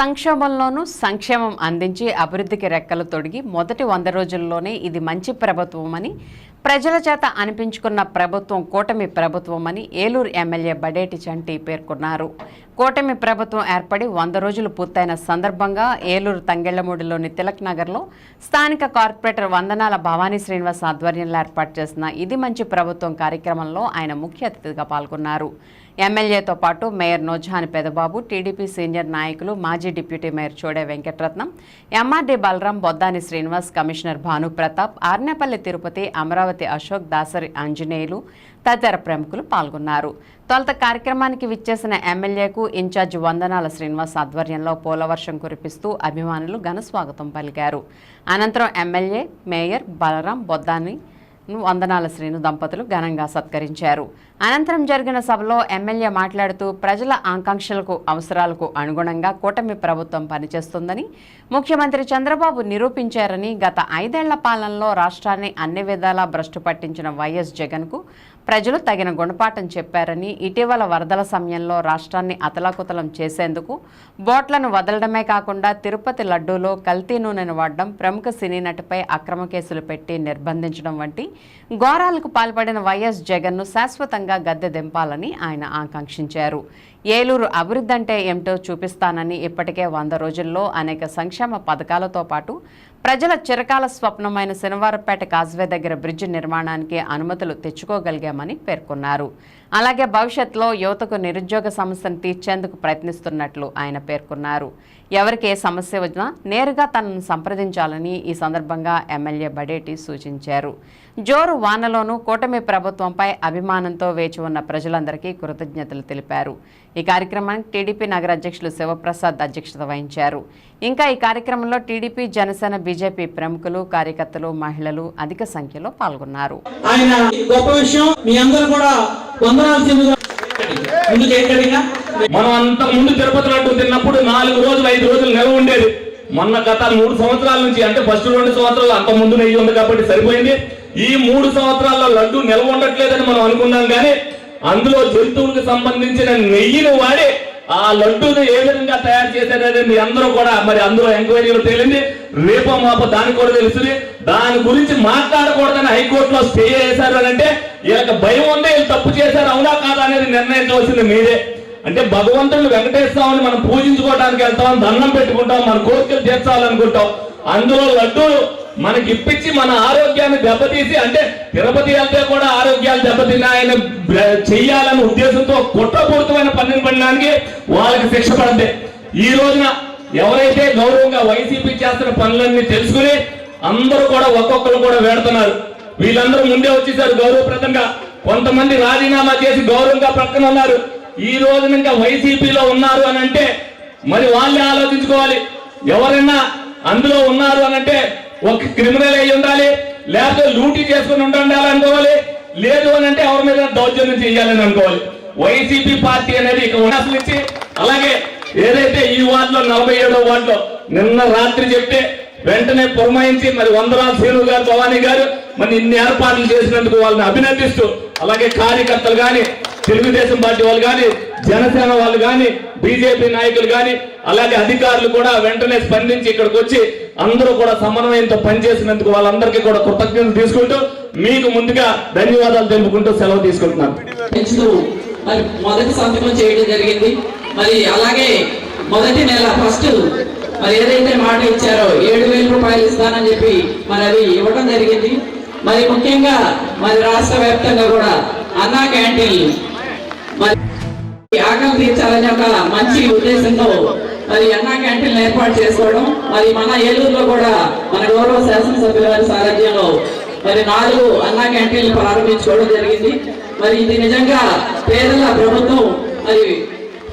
సంక్షోభంలోనూ సంక్షేమం అందించి అభివృద్ధికి రెక్కలు తొడిగి మొదటి వంద రోజుల్లోనే ఇది మంచి ప్రభుత్వమని ప్రజల చేత అనిపించుకున్న ప్రభుత్వం కూటమి ప్రభుత్వమని ఏలూరు ఎమ్మెల్యే బడేటి చంటి పేర్కొన్నారు. కూటమి ప్రభుత్వం ఏర్పడి వంద రోజులు పూర్తయిన సందర్భంగా ఏలూరు తంగెళ్ళమూడిలోని తిలక్ నగర్లో స్థానిక కార్పొరేటర్ వందనాల భవానీ శ్రీనివాస్ ఆధ్వర్యంలో ఏర్పాటు చేసిన ఇది మంచి ప్రభుత్వం కార్యక్రమంలో ఆయన ముఖ్య అతిథిగా పాల్గొన్నారు. ఎమ్మెల్యేతో పాటు mayor Noorjahan Pedababu TDP senior నాయకులు మాజీ deputy mayor Chode Venkataratnam MRD Balaram Boddani Srinivas commissioner Bhanu Pratap Arnepalli Tirupati Amaravati Ashok Dasari Anjaneyulu తదితర ప్రముఖులు పాల్గొన్నారు. తొలుత కార్యక్రమానికి విచ్చేసిన ఎమ్మెల్యేకు ఇన్ఛార్జ్ వందనాల శ్రీనివాస్ ఆధ్వర్యంలో పోలవర్షం కురిపిస్తూ అభిమానులు ఘన స్వాగతం పలికారు. అనంతరం ఎమ్మెల్యే మేయర్ బలరాం బొద్దాని వందనాల శ్రీను దంపతులు ఘనంగా సత్కరించారు. అనంతరం జరిగిన సభలో ఎమ్మెల్యే మాట్లాడుతూ ప్రజల ఆకాంక్షలకు అవసరాలకు అనుగుణంగా కూటమి ప్రభుత్వం పనిచేస్తుందని ముఖ్యమంత్రి చంద్రబాబు నిరూపించారని గత ఐదేళ్ళ పాలనలో రాష్ట్రాన్ని అన్ని విధాలా భ్రష్టు పట్టించిన వైఎస్ జగన్కు ప్రజలు తగిన గుణపాఠం చెప్పారని ఇటీవల వరదల సమయంలో రాష్ట్రాన్ని అతలాకుతలం చేసేందుకు బోట్లను వదలడమే కాకుండా తిరుపతి లడ్డూలో కల్తీ నూనెను వాడడం ప్రముఖ సినీ నటిపై అక్రమ కేసులు పెట్టి నిర్బంధించడం వంటి ఘోరాలకు పాల్పడిన వైఎస్ జగన్ను శాశ్వతంగా గద్దె దింపాలని ఆయన ఆకాంక్షించారు. ఏలూరు అభివృద్ధి అంటే ఏమిటో చూపిస్తానని ఇప్పటికే వంద రోజుల్లో అనేక సంక్షేమ పథకాలతో పాటు ప్రజల చిరకాల స్వప్నమైన శనివారపేట కాజ్వే దగ్గర బ్రిడ్జి నిర్మాణానికి అనుమతులు తెచ్చుకోగలిగామని పేర్కొన్నారు. అలాగే భవిష్యత్తులో యువతకు నిరుద్యోగ సమస్యను తీర్చేందుకు ప్రయత్నిస్తున్నట్లు ఆయన పేర్కొన్నారు. ఎవరికి ఏ సమస్య వచ్చినా నేరుగా తనను సంప్రదించాలని ఈ సందర్భంగా ఎమ్మెల్యే బడేటి సూచించారు. జోరు వానలోనూ కూటమి ప్రభుత్వంపై అభిమానంతో వేచి ఉన్న ప్రజలందరికీ కృతజ్ఞతలు తెలిపారు. ఈ కార్యక్రమానికి టీడీపీ నగర అధ్యక్షులు శివప్రసాద్ అధ్యక్షత వహించారు. ఇంకా ఈ కార్యక్రమంలో టీడీపీ జనసేన బీజేపీ ప్రముఖులు కార్యకర్తలు మహిళలు అధిక సంఖ్యలో పాల్గొన్నారు. ఆయన గొప్ప విషయం మీ అందరూ కూడా మనం అంత ముందు తిరుపతి లడ్డు తిన్నప్పుడు నాలుగు రోజులు ఐదు రోజులు నిల్వ ఉండేది. మొన్న గత మూడు సంవత్సరాల నుంచి అంటే ఫస్ట్ రెండు సంవత్సరాలు అంత ముందు నెయ్యి ఉంది కాబట్టి సరిపోయింది. ఈ మూడు సంవత్సరాల్లో లడ్డు నిల్వ ఉండట్లేదని మనం అనుకున్నాం కానీ అందులో జంతువులకు సంబంధించిన నెయ్యిని వాడి ఆ లడ్డూని ఏ విధంగా తయారు చేశారనేది మీ అందరూ కూడా మరి అందులో ఎంక్వైరీలు తేలింది. రేపో మాపో దానికి కూడా తెలుస్తుంది. దాని గురించి మాట్లాడకూడదని హైకోర్టులో స్టే చేశారు అని అంటే వీళ్ళకి భయం ఉంది వీళ్ళు తప్పు చేశారు అవునా కాదా అనేది నిర్ణయించవలసింది మీరే అంటే భగవంతుడు వెంకటేశ్వరావుని మనం పూజించుకోవడానికి వెళ్తాం దండం పెట్టుకుంటాం మన కోరికలు తీర్చాలనుకుంటాం. అందులో లడ్డూ మనకి ఇప్పించి మన ఆరోగ్యాన్ని దెబ్బతీసి అంటే తిరుపతి వెళ్తే కూడా ఆరోగ్యాలు దెబ్బతిన్నాయని చెయ్యాలనే ఉద్దేశంతో కుట్రపూరితమైన పనిని పడడానికి వాళ్ళకి శిక్ష పడద్ది ఈ రోజున ఎవరైతే గౌరవంగా వైసీపీ చేస్తున్న పనులన్నీ తెలుసుకుని అందరూ కూడా ఒక్కొక్కరు కూడా వేడుతున్నారు. వీళ్ళందరూ ముందే వచ్చేసారు గౌరవప్రదంగా. కొంతమంది రాజీనామా చేసి గౌరవంగా ప్రక్కన ఉన్నారు. ఈ రోజు ఇంకా వైసీపీలో ఉన్నారు అని అంటే మరి వాళ్ళే ఆలోచించుకోవాలి. ఎవరైనా అందులో ఉన్నారు అని అంటే ఒక క్రిమినల్ అయి ఉండాలి లేకపోతే లూటీ చేసుకుని ఉండాలి అనుకోవాలి లేదు అని అంటే ఎవరి మీద దౌర్జన్యం చేయాలని అనుకోవాలి. వైసీపీ పార్టీ అనేది ఇక నుంచి అలాగే ఏదైతే ఈ వార్డులో నలభై ఏడో వార్డులో నిన్న రాత్రి చెప్తే వెంటనే పురమాయించి మరి వందరాల శ్రీను గారు భవానీ గారు మరి ఇన్ని ఏర్పాట్లు చేసినందుకు వాళ్ళని అభినందిస్తూ అలాగే కార్యకర్తలు కానీ తెలుగుదేశం పార్టీ వాళ్ళు కానీ జనసేన వాళ్ళు కానీ బీజేపీ నాయకులు కానీ అలాగే అధికారులు కూడా వెంటనే స్పందించి ఇక్కడికి వచ్చి అందరూ కూడా సమన్వయంతో పనిచేసినందుకు వాళ్ళందరికీ కూడా కృతజ్ఞతలు తీసుకుంటూ మీకు ముందుగా ధన్యవాదాలు తెలుపుకుంటూ సెలవు తీసుకుంటున్నాను. మరి మొదటి సంతకం చేయడం జరిగింది. మరి అలాగే మొదటి నెల ఫస్ట్ మరి ఏదైతే మాట ఇచ్చారో ఏడు వేల రూపాయలు ఇస్తానని చెప్పి మరి అది ఇవ్వడం జరిగింది. మరి ముఖ్యంగా మరి రాష్ట్ర వ్యాప్తంగా కూడా అన్నా క్యాంటీన్లు యాగం తీర్చాలని ఒక మంచి ఉద్దేశంతో మరి అన్నా క్యాంటీన్లు ఏర్పాటు చేసుకోవడం మరి మన ఏలూరులో కూడా మన గౌరవ శాసనసభ్యుల వారి సారథ్యంలో మరి నాలుగు అన్నా క్యాంటీన్లు ప్రారంభించుకోవడం జరిగింది. మరి ఇది నిజంగా పేదల ప్రభుత్వం మరి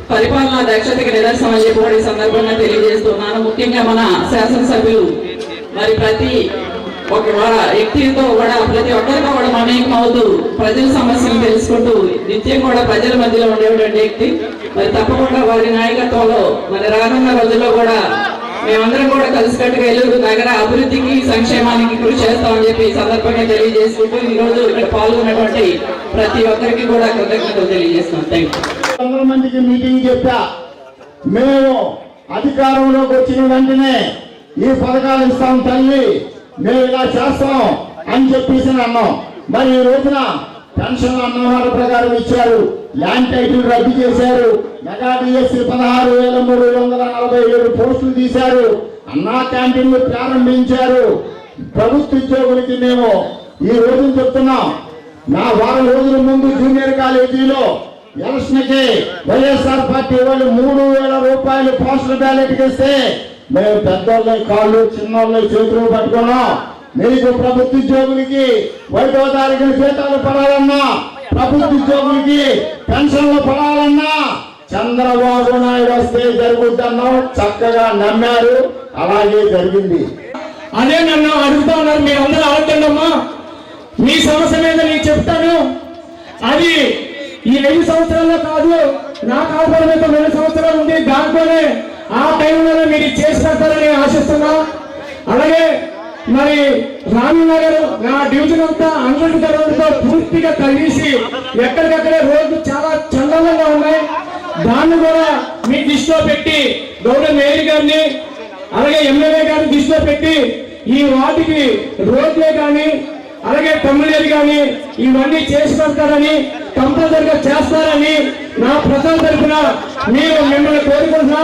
పరిపాలనా దక్షతకి నిదర్శనం అని చెప్పి కూడా ఈ సందర్భంగా తెలియజేస్తున్నాను. ముఖ్యంగా మన శాసనసభ్యులు మరి ప్రతి ఒక వ్యక్తితో కూడా ప్రతి ఒక్కరితో కూడా మమేకం అవుతూ ప్రజల సమస్యలు తెలుసుకుంటూ నిత్యం కూడా ప్రజల మధ్యలో ఉండేటువంటి వ్యక్తి. మరి తప్పకుండా వారి నాయకత్వంలో మరి రానున్న రోజుల్లో కూడా మేమందరం కూడా కలిసికట్టుగా ఏలూరు నగర అభివృద్ధికి సంక్షేమానికి కృషి చేస్తామని చెప్పి సందర్భంగా తెలియజేసుకుంటూ ఈ రోజు ఇక్కడ పాల్గొన్నటువంటి ప్రతి ఒక్కరికి కూడా కృతజ్ఞతలు తెలియజేస్తున్నాం. థ్యాంక్ యూ మందికి మీటింగ్ చెప్పా. మేము అధికారంలోకి వచ్చిన వెంటనే ఈ పథకాలు ఇస్తాం తల్లి. మేము ఇలా చేస్తాం అని చెప్పేసి అన్నాం మరి ఈ రోజున పెన్షన్ అన్నమాట ప్రకారం ఇచ్చారు. ల్యాండ్ టైటిల్ రద్దు చేశారు. మెగా డిఎస్సి పదహారు వేల మూడు వందల నలభై ఏడు పోస్టులు తీశారు. అన్నా క్యాంటీన్లు ప్రారంభించారు. ప్రభుత్వ ఉద్యోగులకి మేము ఈ రోజు చెప్తున్నాం. నా వారం రోజుల ముందు జూనియర్ కాలేజీలో ఎలక్షన్కి వైఎస్ఆర్ పార్టీ వాళ్ళు మూడు వేల రూపాయలు పోస్టల్ బ్యాలెట్కి ఇస్తే మేము పెద్దోళ్ళ కాళ్ళు చిన్నోళ్ళ చేతులు పట్టుకున్నాం మీకు ప్రభుత్వ ఉద్యోగులకి ఒకటో తారీఖున జీతాలు పడాలన్నా ప్రభుత్వ ఉద్యోగులకి పెన్షన్లు పడాలన్నా చంద్రబాబు నాయుడు వస్తే జరుగుద్దన్నాం చక్కగా నమ్మారు. అలాగే జరిగింది. అదే నన్ను అడుగుతా ఉన్నారు మీరు అందరూ అడగండమ్మా. మీ సమస్య మీద నేను చెప్తాను. అది ఈ ఐదు సంవత్సరాల్లో కాదు నా కాపురం మీద రెండు సంవత్సరాలు ఉంది దాంట్లోనే ఆ టైంలో మీరు ఇది ఆశిస్తున్నా. అలాగే మరి రామనగర్ నా డివిజన్ అంతా హండ్రెడ్తో పూర్తిగా తగిసి ఎక్కడికక్కడే రోడ్లు చాలా చందనంగా ఉన్నాయి. దాన్ని కూడా మీ దృష్టిలో పెట్టి గౌరవ మేయర్ గారిని అలాగే ఎమ్మెల్యే గారిని దృష్టిలో పెట్టి ఈ వాటికి రోడ్లే కానీ అలాగే తమ్ముళ్ళేరు కానీ ఇవన్నీ చేసి పెడతారని కంపల్సరిగా చేస్తారని నా ప్రజల తరఫున మీరు మిమ్మల్ని కోరుకుంటున్నా.